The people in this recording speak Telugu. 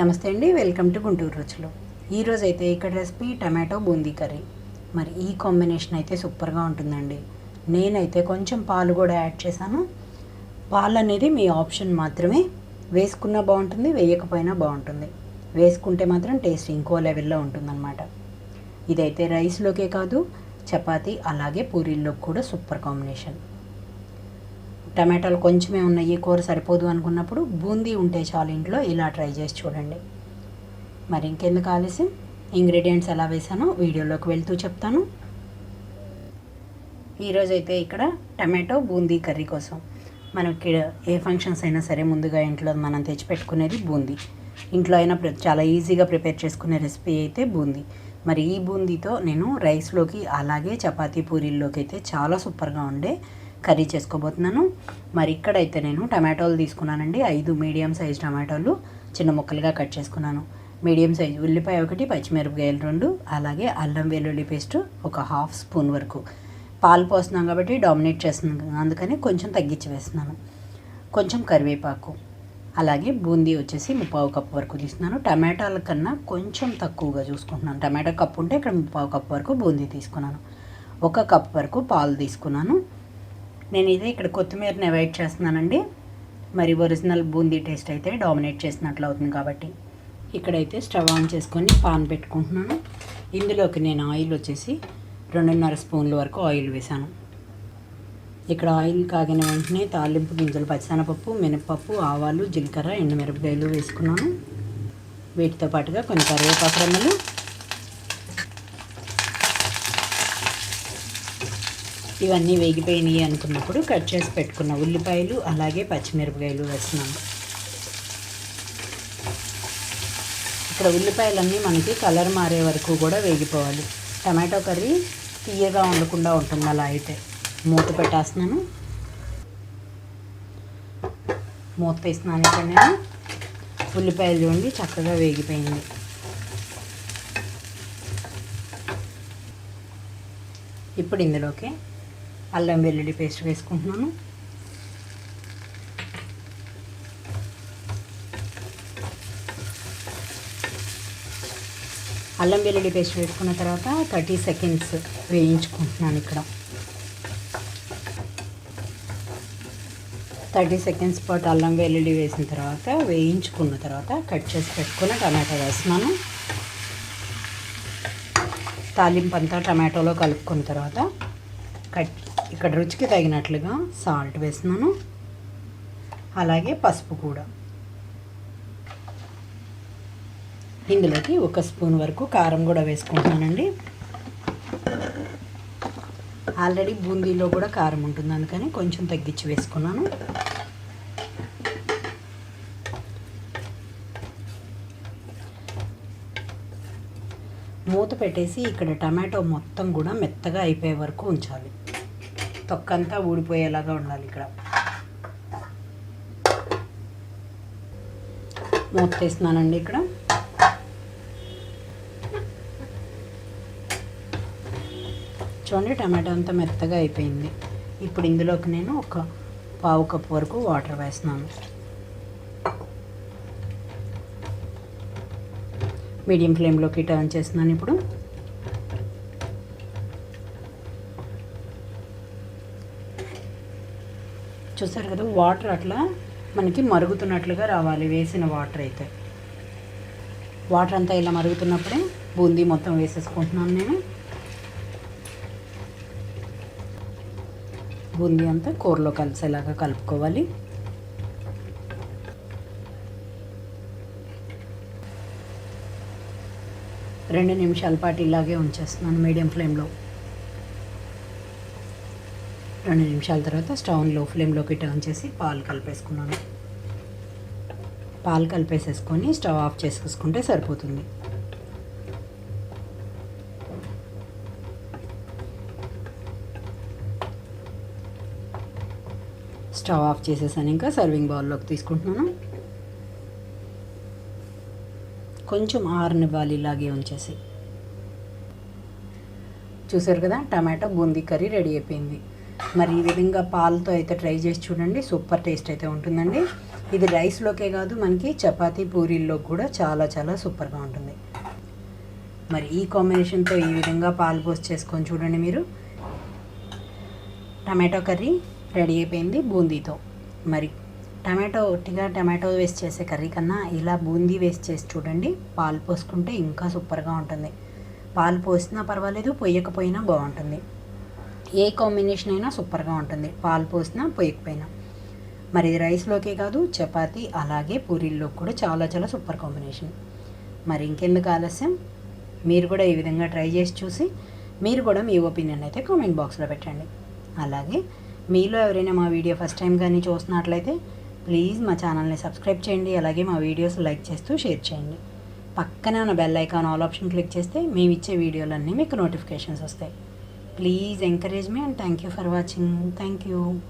నమస్తే అండి వెల్కమ్ టు గుంటూరు రుచులు. ఈరోజు అయితే ఇక్కడ రెసిపీ టమాటో బూందీ కర్రీ. మరి ఈ కాంబినేషన్ అయితే సూపర్గా ఉంటుందండి. నేనైతే కొంచెం పాలు కూడా యాడ్ చేశాను. పాలు అనేది మీ ఆప్షన్ మాత్రమే. వేసుకున్నా బాగుంటుంది వేయకపోయినా బాగుంటుంది. వేసుకుంటే మాత్రం టేస్ట్ ఇంకో లెవెల్లో ఉంటుందన్నమాట. ఇదైతే రైస్లోకే కాదు చపాతీ అలాగే పూరీల్లోకి కూడా సూపర్ కాంబినేషన్. టమాటాలు కొంచెమే ఉన్నాయి కూర సరిపోదు అనుకున్నప్పుడు బూందీ ఉంటే చాలు ఇంట్లో ఇలా ట్రై చేసి చూడండి. మరి ఇంకెందుకు ఆలస్యం? ఇంగ్రీడియంట్స్ ఎలా వేసానో వీడియోలోకి వెళ్తూ చెప్తాను. ఈరోజు అయితే ఇక్కడ టమాటో బూందీ కర్రీ కోసం మనకి ఏ ఫంక్షన్స్ అయినా సరే ముందుగా ఇంట్లో మనం తెచ్చిపెట్టుకునేది బూందీ. ఇంట్లో అయినా చాలా ఈజీగా ప్రిపేర్ చేసుకునే రెసిపీ అయితే బూందీ. మరి ఈ బూందీతో నేను రైస్లోకి అలాగే చపాతీ పూరీల్లోకి అయితే చాలా సూపర్గా ఉండే కర్రీ చేసుకోబోతున్నాను. మరి ఇక్కడైతే నేను టమాటోలు తీసుకున్నానండి. ఐదు మీడియం సైజ్ టమాటోలు చిన్న ముక్కలుగా కట్ చేసుకున్నాను. మీడియం సైజ్ ఉల్లిపాయ ఒకటి పచ్చిమిరపకాయలు రెండు అలాగే అల్లం వెల్లుల్లి పేస్ట్ ఒక హాఫ్ స్పూన్ వరకు. పాలు పోస్తున్నాం కాబట్టి డామినేట్ చేస్తున్నాం అందుకని కొంచెం తగ్గించి వేస్తున్నాను. కొంచెం కరివేపాకు అలాగే బూందీ వచ్చేసి ముప్పావు కప్పు వరకు తీసుకున్నాను టమాటాల కన్నా కొంచెం తక్కువగా చూసుకుంటున్నాను. టమాటా కప్పు ఉంటే ఇక్కడ ముప్పావు కప్పు వరకు బూందీ తీసుకున్నాను. ఒక కప్ వరకు పాలు తీసుకున్నాను. నేను ఇదే ఇక్కడ కొత్తిమీరని అవాయిడ్ చేస్తున్నానండి. మరి ఒరిజినల్ బూందీ టేస్ట్ అయితే డామినేట్ చేసినట్లు అవుతుంది కాబట్టి ఇక్కడైతే స్టవ్ ఆన్ చేసుకొని పాన్ పెట్టుకుంటున్నాను. ఇందులోకి నేను ఆయిల్ వచ్చేసి రెండున్నర స్పూన్ల వరకు ఆయిల్ వేసాను ఇక్కడ ఆయిల్ కాగిన వెంటనే తాలింపు గింజలు పచ్చిశనగపప్పు మినపప్పు ఆవాలు జీలకర్ర ఎండుమిరపకాయలు వేసుకున్నాను. వీటితో పాటుగా కొన్ని కరివేపాకు రెమ్మలు ఇవన్నీ వేగిపోయినాయి అనుకున్నప్పుడు కట్ చేసి పెట్టుకున్న ఉల్లిపాయలు అలాగే పచ్చిమిరపకాయలు వేస్తున్నాము ఇక్కడ ఉల్లిపాయలన్నీ మనకి కలర్ మారే వరకు కూడా వేగిపోవాలి. టమాటో కర్రీ తీయగా ఉండకుండా ఉంటుంది అలా అయితే. మూత పెట్టేస్తున్నాను. మూత తీస్తున్నాను ఇక్కడ నేను. ఉల్లిపాయలు చూడండి చక్కగా వేగిపోయింది. ఇప్పుడు ఇందులోకి అల్లం వెల్లుల్లి పేస్ట్ వేసుకుంటున్నాను. అల్లం వెల్లుల్లి పేస్ట్ వేసుకున్న తర్వాత థర్టీ సెకండ్స్ వేయించుకుంటున్నాను ఇక్కడ. థర్టీ సెకండ్స్ పాటు అల్లం వెల్లుల్లి వేసిన తర్వాత వేయించుకున్న తర్వాత కట్ చేసి పెట్టుకుని టమాటా వేస్తున్నాను. తాలింపు అంతా టమాటోలో కలుపుకున్న తర్వాత కట్ ఇక్కడ రుచికి తగినట్లుగా సాల్ట్ వేస్తున్నాను. అలాగే పసుపు కూడా. ఇందులోకి ఒక స్పూన్ వరకు కారం కూడా వేసుకుంటున్నానండి. ఆల్రెడీ బూందీలో కూడా కారం ఉంటుంది అందుకని కొంచెం తగ్గించి వేసుకున్నాను. మూత పెట్టేసి ఇక్కడ టమాటో మొత్తం కూడా మెత్తగా అయిపోయే వరకు ఉంచాలి. తొక్కంతా ఊడిపోయేలాగా ఉండాలి ఇక్కడ. మూత తీస్తున్నానండి ఇక్కడ. చూడండి టమాటో అంతా మెత్తగా అయిపోయింది. ఇప్పుడు ఇందులోకి నేను ఒక పావు కప్పు వరకు వాటర్ వేస్తున్నాను. మీడియం ఫ్లేమ్లోకి టర్న్ చేస్తున్నాను ఇప్పుడు. చూసారు కదా వాటర్ అట్లా మనకి మరుగుతున్నట్లుగా రావాలి వేసిన వాటర్ అయితే. వాటర్ అంతా ఇలా మరుగుతున్నప్పుడే బూందీ మొత్తం వేసేసుకుంటున్నాను నేను. బూందీ అంతా కూరలో కలిసేలాగా కలుపుకోవాలి. రెండు నిమిషాల పాటు ఇలాగే ఉంచేస్తున్నాను మీడియం ఫ్లేమ్లో. రెండు నిమిషాల తర్వాత స్టవ్లో ఫ్లేమ్లోకి టర్న్ చేసి పాలు కలిపేసుకున్నాను. పాలు కలిపేసేసుకొని స్టవ్ ఆఫ్ చేసేసుకుంటే సరిపోతుంది. స్టవ్ ఆఫ్ చేసేసాను ఇంకా సర్వింగ్ బౌల్లోకి తీసుకుంటున్నాను. కొంచెం ఆరనివ్వాలి ఇలాగే ఉంచేసి. చూసారు కదా టమాటో బూందీ కర్రీ రెడీ అయిపోయింది. మరి ఈ విధంగా పాలతో అయితే ట్రై చేసి చూడండి. సూపర్ టేస్ట్ అయితే ఉంటుందండి. ఇది రైస్లోకే కాదు మనకి చపాతీ పూరీల్లో కూడా చాలా చాలా సూపర్గా ఉంటుంది. మరి ఈ కాంబినేషన్తో ఈ విధంగా పాలు పోసి చేసుకొని చూడండి మీరు. టమాటో కర్రీ రెడీ అయిపోయింది బూందీతో. మరి టమాటో ఒట్టిగా టమాటో వేస్ట్ చేసే కర్రీ కన్నా ఇలా బూందీ వేస్ట్ చేసి చూడండి పాలు పోసుకుంటే ఇంకా సూపర్గా ఉంటుంది. పాలు పోసినా పర్వాలేదు పొయ్యకపోయినా బాగుంటుంది. ఏ కాంబినేషన్ అయినా సూపర్గా ఉంటుంది. పాలు పోసినా పొయ్యకపోయినా మరి ఇది రైస్లోకే కాదు చపాతి అలాగే పూరీల్లో కూడా చాలా చాలా సూపర్ కాంబినేషన్ మరి ఇంకెందుకు ఆలస్యం? మీరు కూడా ఈ విధంగా ట్రై చేసి చూసి మీరు కూడా మీ ఒపీనియన్ అయితే కామెంట్ బాక్స్లో పెట్టండి. అలాగే మీలో ఎవరైనా మా వీడియో ఫస్ట్ టైం కానీ చూస్తున్నట్లయితే ప్లీజ్ మా ఛానల్ని సబ్స్క్రైబ్ చేయండి. అలాగే మా వీడియోస్ లైక్ చేస్తూ షేర్ చేయండి. పక్కనే ఉన్న bell icon all option click చేస్తే మేము ఇచ్చే వీడియోలన్నీ మీకు నోటిఫికేషన్స్ వస్తాయి. Please encourage me and thank you for watching. Thank you.